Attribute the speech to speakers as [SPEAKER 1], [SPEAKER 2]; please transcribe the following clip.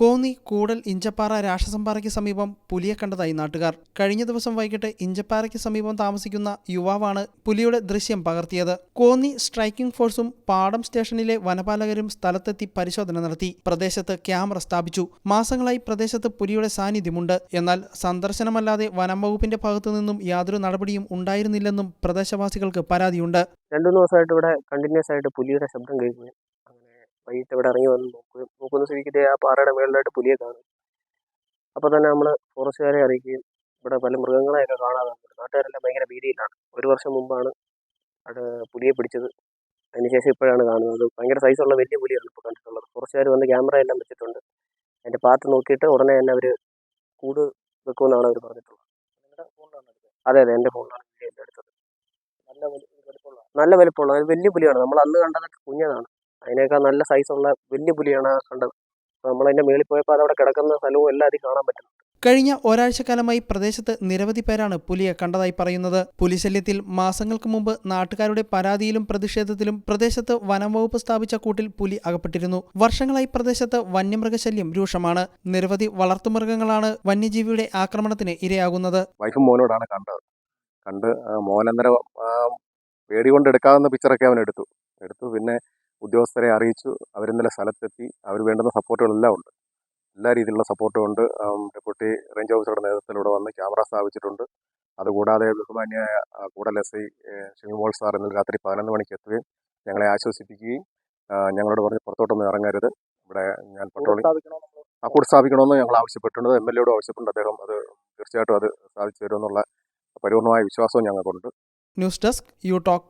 [SPEAKER 1] കോന്നി കൂടൽ ഇഞ്ചപ്പാറ രാക്ഷസംപാറയ്ക്ക് സമീപം പുലിയെ കണ്ടതായി നാട്ടുകാർ. കഴിഞ്ഞ ദിവസം വൈകിട്ട് ഇഞ്ചപ്പാറയ്ക്ക് സമീപം താമസിക്കുന്ന യുവാവാണ് പുലിയുടെ ദൃശ്യം പകർത്തിയത്. കോന്നി സ്ട്രൈക്കിംഗ് ഫോഴ്സും പാടം സ്റ്റേഷനിലെ വനപാലകരും സ്ഥലത്തെത്തി പരിശോധന നടത്തി. പ്രദേശത്ത് ക്യാമറ സ്ഥാപിച്ചു. മാസങ്ങളായി പ്രദേശത്ത് പുലിയുടെ സാന്നിധ്യമുണ്ട്. എന്നാൽ സന്ദർശനമല്ലാതെ വനം വകുപ്പിന്റെ ഭാഗത്തു നിന്നും യാതൊരു നടപടിയും ഉണ്ടായിരുന്നില്ലെന്നും പ്രദേശവാസികൾക്ക് പരാതിയുണ്ട്.
[SPEAKER 2] രണ്ടു ദിവസമായിട്ട് ഇവിടെ കണ്ടിന്യൂസ് ആയിട്ട് പുലിയുടെ ശബ്ദം കേൾക്കുകയും അങ്ങനെ വൈകിട്ട് ഇവിടെ ഇറങ്ങി വന്ന് നോക്കുകയും നോക്കുന്ന സ്ഥിതിക്ക് ആ പാറയുടെ മുകളിലായിട്ട് പുലിയെ കാണും. അപ്പോൾ തന്നെ നമ്മൾ ഫോറസ്റ്റുകാരെ അറിയിക്കുകയും ഇവിടെ പല മൃഗങ്ങളെയൊക്കെ കാണാതെ നാട്ടുകാരെല്ലാം ഭയങ്കര ഭീതിയിലാണ്. ഒരു വർഷം മുമ്പാണ് അവിടെ പുലിയെ പിടിച്ചത്. അതിനുശേഷം ഇപ്പോഴാണ് കാണുന്നത്. ഭയങ്കര സൈസുള്ള വലിയ പുലിയാണ് ഇപ്പോൾ കണ്ടിട്ടുള്ളത്. ഫോറസ്റ്റുകാർ വന്ന് ക്യാമറ എല്ലാം വെച്ചിട്ടുണ്ട്. അതിന്റെ പാത്ത് നോക്കിയിട്ട് ഉടനെ തന്നെ അവർ കൂട് വെക്കുമെന്നാണ് അവർ പറഞ്ഞിട്ടുള്ളത്. അതെ അതെ എന്റെ ഫോണിലാണ് വീഡിയോ എടുത്തത്. നല്ല വലിപ്പമുള്ള നല്ല വലിപ്പമുള്ള വലിയ പുലിയാണ്. നമ്മൾ അന്ന് കണ്ടതൊക്കെ കുഞ്ഞതാണ്. അതിനേക്കാൾ നല്ല സൈസുള്ള വലിയ പുലിയാണ് കണ്ടത്. അതിന്റെ മേളിൽ പോയപ്പോൾ അതവിടെ കിടക്കുന്ന സ്ഥലവും എല്ലാം അതിൽ കാണാൻ പറ്റും
[SPEAKER 1] കഴിഞ്ഞ ഒരാഴ്ചക്കാലമായി പ്രദേശത്ത് നിരവധി പേരാണ് പുലിയെ കണ്ടതായി പറയുന്നത്. പുലിശല്യത്തിൽ മാസങ്ങൾക്ക് മുമ്പ് നാട്ടുകാരുടെ പരാതിയിലും പ്രതിഷേധത്തിലും പ്രദേശത്ത് വനം വകുപ്പ് സ്ഥാപിച്ച കൂട്ടിൽ പുലി അകപ്പെട്ടിരുന്നു. വർഷങ്ങളായി പ്രദേശത്ത് വന്യമൃഗശല്യം രൂക്ഷമാണ്. നിരവധി വളർത്തുമൃഗങ്ങളാണ് വന്യജീവിയുടെ ആക്രമണത്തിന് ഇരയാകുന്നത്.
[SPEAKER 3] വൈഫും മോനോടാണ് കണ്ടത്. കണ്ട് മോനന്നേരം പേടി കൊണ്ട് എടുക്കാവുന്ന പിക്ചറൊക്കെ അവൻ എടുത്തു. എടുത്തു. പിന്നെ ഉദ്യോഗസ്ഥരെ അറിയിച്ചു. അവരിന്നലെ സ്ഥലത്തെത്തി. അവർ വേണ്ടുന്ന സപ്പോർട്ടുകളെല്ലാം ഉണ്ട്. എല്ലാ രീതിയിലുള്ള സപ്പോർട്ടും ഉണ്ട്. ഡെപ്യൂട്ടി റേഞ്ച് ഓഫീസറുടെ നേതൃത്വത്തിലൂടെ വന്ന് ക്യാമറ സ്ഥാപിച്ചിട്ടുണ്ട്. അതുകൂടാതെ ബഹുമാന്യായ Koodal S I Shimimol sir ഇന്നലെ രാത്രി പതിനൊന്ന് മണിക്ക് എത്തുകയും ഞങ്ങളെ ആശ്വസിപ്പിക്കുകയും ഞങ്ങളോട് പറഞ്ഞ് പുറത്തോട്ടൊന്നും ഇറങ്ങരുത്. ഇവിടെ ഞാൻ പട്രോളിംഗ് ആ കൂട് സ്ഥാപിക്കണമെന്ന് ഞങ്ങൾ ആവശ്യപ്പെട്ടിട്ടുണ്ട്. എം എൽ എയോട് ആവശ്യപ്പെട്ടുണ്ട് അദ്ദേഹം അത് തീർച്ചയായിട്ടും അത് സാധിച്ചു തരുമെന്നുള്ള പരിപൂർണമായ വിശ്വാസവും ഞങ്ങൾക്കുണ്ട്.
[SPEAKER 1] News desk you talk.